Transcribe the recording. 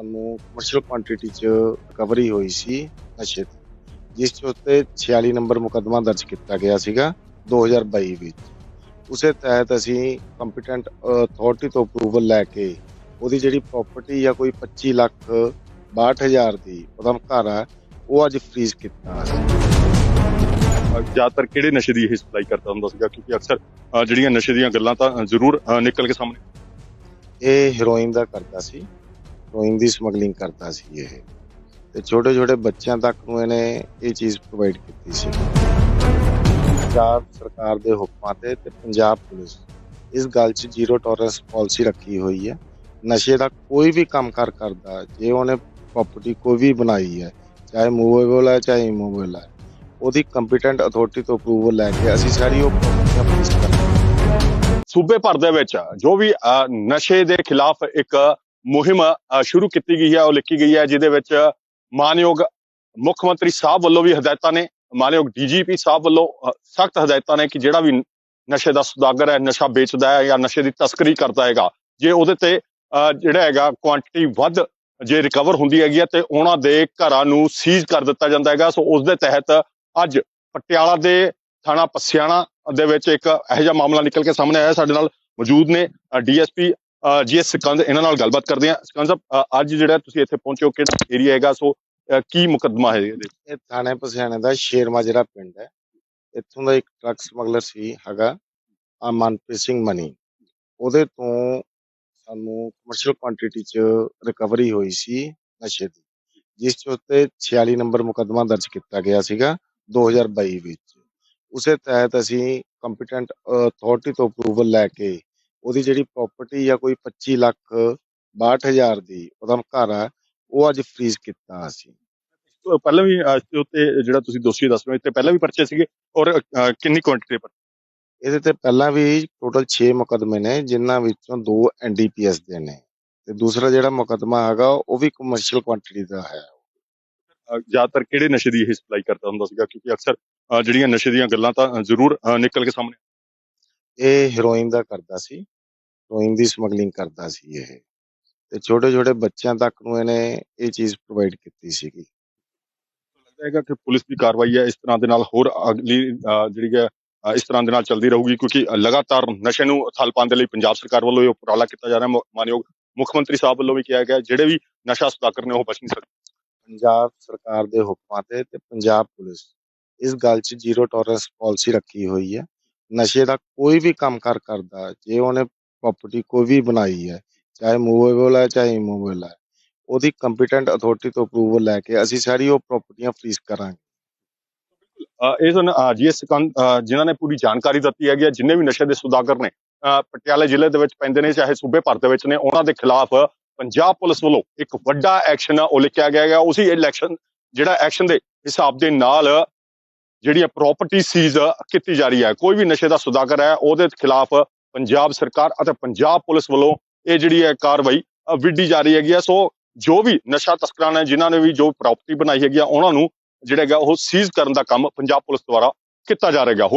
ਸਾਨੂੰ commercial quantity ਚ recovery ਹੋਈ ਸੀ ਨਸ਼ੇ ਦੀ ਜਿਸ ਚ ਉੱਤੇ 46 ਨੰਬਰ ਮੁਕੱਦਮਾ ਦਰਜ ਕੀਤਾ ਗਿਆ ਸੀਗਾ 2022 ਵਿੱਚ। ਉਸੇ ਤਹਿਤ ਅਸੀਂ ਕੰਪੀਟੈਂਟ ਅਥਾਰਟੀ ਤੋਂ ਅਪਰੂਵਲ ਲੈ ਕੇ ਉਹਦੀ ਜਿਹੜੀ ਪ੍ਰਾਪਰਟੀ ਆ ਕੋਈ 25 ਲੱਖ 62000 ਦੀ ਉਹਦਾ ਘਰ ਆ ਉਹ ਅੱਜ ਫ੍ਰੀਜ਼ ਕੀਤਾ। ਜ਼ਿਆਦਾਤਰ ਕਿਹੜੇ ਨਸ਼ੇ ਦੀ ਇਹ ਸਪਲਾਈ ਕਰਦਾ ਹੁੰਦਾ ਸੀਗਾ? ਕਿਉਂਕਿ ਅਕਸਰ ਜਿਹੜੀਆਂ ਨਸ਼ੇ ਦੀਆਂ ਗੱਲਾਂ ਤਾਂ ਜ਼ਰੂਰ ਨਿਕਲ ਕੇ ਸਾਹਮਣੇ ਇਹ ਹੀਰੋਇਨ ਦਾ ਕਰਦਾ ਸੀ। ਹੀਰੋਇਨ ਦੀ ਸਮਗਲਿੰਗ ਕਰਦਾ ਸੀ ਇਹ। ਤੇ ਛੋਟੇ ਛੋਟੇ ਬੱਚਿਆਂ ਤੱਕ ਨੂੰ ਇਹਨੇ ਇਹ ਚੀਜ਼ ਪ੍ਰੋਵਾਈਡ ਕੀਤੀ ਸੀ। ਪੰਜਾਬ ਸਰਕਾਰ ਦੇ ਹੁਕਮਾਂ ਤੇ ਤੇ ਪੰਜਾਬ ਪੁਲਿਸ ਇਸ ਗੱਲ 'ਚ ਜ਼ੀਰੋ ਟੋਲਰੈਂਸ ਪਾਲਿਸੀ ਰੱਖੀ ਹੋਈ ਹੈ। ਨਸ਼ੇ ਦਾ ਕੋਈ ਵੀ ਕੰਮ ਕਰਦਾ, ਜੇ ਉਹਨੇ ਪ੍ਰਾਪਰਟੀ ਕੋਈ ਵੀ ਬਣਾਈ ਹੈ, ਚਾਹੇ ਮੂਵੇਬਲ ਹੈ, ਚਾਹੇ ਇਮੂਵੇਬਲ ਹੈ, ਉਹਦੀ ਕੰਪੀਟੈਂਟ ਅਥਾਰਟੀ ਤੋਂ ਅਪਰੂਵਲ ਲੈ ਕੇ ਅਸੀਂ ਸਾਰੀ ਉਹ ਸੂਬੇ ਭਰ ਦੇ ਵਿੱਚ ਜੋ ਵੀ ਨਸ਼ੇ ਦੇ ਖਿਲਾਫ ਇੱਕ ਮੁਹਿੰਮ ਸ਼ੁਰੂ ਕੀਤੀ ਗਈ ਹੈ ਉਹ ਲਿਖੀ ਗਈ ਹੈ ਜਿਹਦੇ ਵਿੱਚ ਮਾਨਯੋਗ ਮੁੱਖ ਮੰਤਰੀ ਸਾਹਿਬ ਵੱਲੋਂ ਵੀ ਹਦਾਇਤਾਂ ਨੇ ਮਾਨਯੋਗ ਡੀਜੀਪੀ ਸਾਹਿਬ ਵੱਲੋਂ ਸਖਤ ਹਦਾਇਤਾਂ ਨੇ ਕਿ ਜਿਹੜਾ ਵੀ ਨਸ਼ੇ ਦਾ ਸੁਦਾਗਰ ਹੈ ਨਸ਼ਾ ਵੇਚਦਾ ਹੈ ਜਾਂ ਨਸ਼ੇ ਦੀ ਤਸਕਰੀ ਕਰਦਾ ਹੈਗਾ ਜੇ ਉਹਦੇ ਤੇ ਅਹ, ਜਿਹੜਾ ਹੈਗਾ ਕੁਆਂਟੀਟੀ ਵੱਧ ਜੇ ਰਿਕਵਰ ਹੁੰਦੀ ਹੈਗੀ ਹੈ ਤੇ ਉਹਨਾਂ ਦੇ ਘਰਾਂ ਨੂੰ ਸੀਜ਼ ਕਰ ਦਿੱਤਾ ਜਾਂਦਾ ਹੈਗਾ ਸੋ ਉਸ ਦੇ ਤਹਿਤ ਅੱਜ ਪਟਿਆਲਾ ਦੇ ਥਾਣਾ ਪਸਿਆਣਾ ਦੇ ਵਿੱਚ ਇੱਕ ਇਹੋ ਜਿਹਾ ਮਾਮਲਾ ਨਿਕਲ ਕੇ ਸਾਹਮਣੇ ਆਇਆ ਸਾਡੇ ਨਾਲ ਮੌਜੂਦ ਨੇ ਡੀਐਸਪੀ ਜੀਐਸ ਸਿਕੰਦ ਇਹਨਾਂ ਨਾਲ ਗੱਲਬਾਤ ਕਰਦੇ ਹਾਂ। ਸਿਕੰਦ ਸਾਹਿਬ ਅੱਜ ਜਿਹੜਾ ਤੁਸੀਂ ਇੱਥੇ ਪਹੁੰਚੇ ਹੋ, ਕਿਹੜਾ ਏਰੀਆ ਹੈਗਾ? ਸੋ ਕੀ ਮੁਕੱਦਮਾ ਹੈ ਇਹਦੇ? ਇਹ ਥਾਣੇ ਪਸਿਆਣੇ ਦਾ ਸ਼ੇਰ ਮਾਜਰਾ ਪਿੰਡ ਹੈ, ਇੱਥੋਂ ਦਾ ਇੱਕ ਟਰੱਕ ਸਮਗਲਰ ਸੀ ਹੈਗਾ ਆ ਮਨਪ੍ਰੀਤ ਸਿੰਘ ਮਨੀ। ਉਹਦੇ ਤੋਂ ਸਾਨੂੰ ਕਮਰਸ਼ੀਅਲ ਕੁਆਂਟੀਟੀ ਚ ਰਿਕਵਰੀ ਹੋਈ ਸੀ ਨਸ਼ੇ ਦੀ, ਜਿਸ ਚ ਉੱਤੇ 46 ਨੰਬਰ ਮੁਕੱਦਮਾ ਦਰਜ ਕੀਤਾ ਗਿਆ ਸੀਗਾ 2022 ਵਿੱਚ। ਉਸੇ ਤਹਿਤ ਅਸੀਂ ਕੰਪੀਟੈਂਟ ਅਥਾਰਟੀ ਤੋਂ ਅਪਰੂਵਲ ਲੈ ਕੇ ਉਹਦੀ ਜਿਹੜੀ ਪ੍ਰਾਪਰਟੀ ਆ ਕੋਈ 25 ਲੱਖ 62000 ਦੀ ਉਹਦਾ ਘਰ ਆ ਉਹ ਅੱਜ ਫ੍ਰੀਜ਼ ਕੀਤਾ ਅਸੀਂ। ਪਹਿਲਾਂ ਵੀ ਅ, ਇਸ ਦੇ ਉੱਤੇ ਜਿਹੜਾ ਤੁਸੀਂ ਦੋਸ਼ੀ ਦੱਸ ਰਹੇ ਹੋ ਇੱਥੇ ਪਹਿਲਾਂ ਵੀ ਪਰਚੇ ਸੀਗੇ ਔਰ ਕਿੰਨੀ ਕੁਆਂਟੀਟੀ ਪਰ ਇਹਦੇ ਤੇ ਪਹਿਲਾਂ ਵੀ ਟੋਟਲ 6 ਮੁਕੱਦਮੇ ਨੇ ਜਿਨ੍ਹਾਂ ਵਿੱਚੋਂ ਦੋ ਐਨਡੀਪੀਐਸ ਦੇ ਨੇ ਤੇ ਦੂਸਰਾ ਜਿਹੜਾ ਮੁਕੱਦਮਾ ਹੈਗਾ ਉਹ ਵੀ ਕਮਰਸ਼ੀਅਲ ਕੁਆਂਟੀਟੀ ਦਾ ਹੈ। ਜ਼ਿਆਦਾਤਰ ਕਿਹੜੇ ਨਸ਼ੇ ਦੀ ਇਹ ਸਪਲਾਈ ਕਰਦਾ ਹੁੰਦਾ ਸੀਗਾ? ਕਿਉਂਕਿ ਅਕਸਰ ਜਿਹੜੀਆਂ ਨਸ਼ੇ ਦੀਆਂ ਗੱਲਾਂ ਤਾਂ ਜ਼ਰੂਰ ਨਿਕਲ ਕੇ ਸਾਹਮਣੇ ਇਹ ਹੀਰੋਇਨ ਦਾ ਕਰਦਾ ਸੀ ਹੀਰੋਇਨ ਦੀ ਸਮਗਲਿੰਗ ਕਰਦਾ ਸੀ ਇਹ। ਤੇ ਛੋਟੇ ਛੋਟੇ ਬੱਚਿਆਂ ਤੱਕ ਨੂੰ ਇਹਨੇ ਇਹ ਚੀਜ਼ ਪ੍ਰੋਵਾਈਡ ਕੀਤੀ ਸੀਗੀ। ਲੱਗਦਾ ਹੈਗਾ ਕਿ ਪੁਲਿਸ ਦੀ ਕਾਰਵਾਈ ਹੈ ਇਸ ਤਰ੍ਹਾਂ ਦੇ ਨਾਲ ਹੋਰ ਅਗਲੀ ਜਿਹੜੀ ਹੈ ਇਸ ਤਰ੍ਹਾਂ ਦੇ ਨਾਲ ਚੱਲਦੀ ਰਹੂਗੀ ਕਿਉਂਕਿ ਲਗਾਤਾਰ ਨਸ਼ੇ ਨੂੰ ਥਲ ਪਾਉਣ ਦੇ ਲਈ ਪੰਜਾਬ ਸਰਕਾਰ ਵੱਲੋਂ ਇਹ ਉਪਰਾਲਾ ਕੀਤਾ ਜਾ ਰਿਹਾ। ਮਾਨਯੋਗ ਮੁੱਖ ਮੰਤਰੀ ਸਾਹਿਬ ਵੱਲੋਂ ਵੀ ਕਿਹਾ ਗਿਆ ਜਿਹੜੇ ਵੀ ਨਸ਼ਾ ਸੁਦਾਗਰ ਨੇ ਉਹ ਬਚ ਨਹੀਂ ਸਕਦੇ। ਪੰਜਾਬ ਸਰਕਾਰ ਦੇ ਹੁਕਮਾਂ ਤੇ ਤੇ ਪੰਜਾਬ ਪੁਲਿਸ ਇਸ ਗੱਲ 'ਚ ਜ਼ੀਰੋ ਟੋਲਰੈਂਸ ਪਾਲਿਸੀ ਰੱਖੀ ਹੋਈ ਹੈ। ਨਸ਼ੇ ਦਾ ਕੋਈ ਵੀ ਕੰਮ ਕਰ ਕਰਦਾ ਜੇ ਉਹਨੇ ਪ੍ਰਾਪਰਟੀ ਕੋਈ ਵੀ ਬਣਾਈ ਹੈ ਚਾਹੇ ਮੂਵੇਬਲ ਹੈ ਚਾਹੇ ਇਮੂਵੇਬਲ ਹੈ ਉਹਦੀ ਕੰਪੀਟੈਂਟ ਅਥਾਰਟੀ ਤੋਂ ਅਪਰੂਵਲ ਲੈ ਕੇ ਅਸੀਂ ਸਾਰੀ ਉਹ ਪ੍ਰਾਪਰਟੀਆਂ ਫ੍ਰੀਜ਼ ਕਰਾਂਗੇ। ਇਹ ਸਨ ਜੀਐਸ ਜਿਨ੍ਹਾਂ ਨੇ ਪੂਰੀ ਜਾਣਕਾਰੀ ਦਿੱਤੀ ਹੈਗੀ ਹੈ ਜਿੰਨੇ ਵੀ ਨਸ਼ੇ ਦੇ ਸੁਦਾਗਰ ਨੇ ਅ, ਪਟਿਆਲੇ ਜ਼ਿਲ੍ਹੇ ਦੇ ਵਿੱਚ ਪੈਂਦੇ ਨੇ ਚਾਹੇ ਸੂਬੇ ਭਰ ਦੇ ਵਿੱਚ ਨੇ ਉਹਨਾਂ ਦੇ ਖਿਲਾਫ ਪੰਜਾਬ ਪੁਲਿਸ ਵੱਲੋਂ ਇੱਕ ਵੱਡਾ ਐਕਸ਼ਨ ਉਹ ਲਿਖਿਆ ਗਿਆ ਹੈ ਉਸੇ ਇਲੈਕਸ਼ਨ ਜਿਹੜਾ ਐਕਸ਼ਨ ਦੇ ਹਿਸਾਬ ਦੇ ਨਾਲ ਜਿਹੜੀਆਂ ਪ੍ਰਾਪਰਟੀ ਸੀਜ਼ ਕੀਤੀ ਜਾ ਰਹੀ ਹੈ, ਕੋਈ ਵੀ ਨਸ਼ੇ ਦਾ ਸੁਦਾਗਰ ਹੈ, ਉਹਦੇ ਖਿਲਾਫ ਪੰਜਾਬ ਸਰਕਾਰ ਅਤੇ ਪੰਜਾਬ ਪੁਲਿਸ ਵੱਲੋਂ ਇਹ ਜਿਹੜੀ ਹੈ ਕਾਰਵਾਈ ਵਿੱਢੀ ਜਾ ਰਹੀ ਹੈਗੀ ਹੈ। ਸੋ ਜੋ ਵੀ ਨਸ਼ਾ ਤਸਕਰਾਂ ਨੇ, ਜਿਨ੍ਹਾਂ ਨੇ ਵੀ ਜੋ ਪ੍ਰਾਪਰਟੀ ਬਣਾਈ ਹੈਗੀ ਆ, ਉਹਨਾਂ ਨੂੰ ਜਿਹੜਾ ਹੈਗਾ ਉਹ ਸੀਜ਼ ਕਰਨ ਦਾ ਕੰਮ ਪੰਜਾਬ ਪੁਲਿਸ ਦੁਆਰਾ ਕੀਤਾ ਜਾ ਰਿਹਾ ਹੈਗਾ।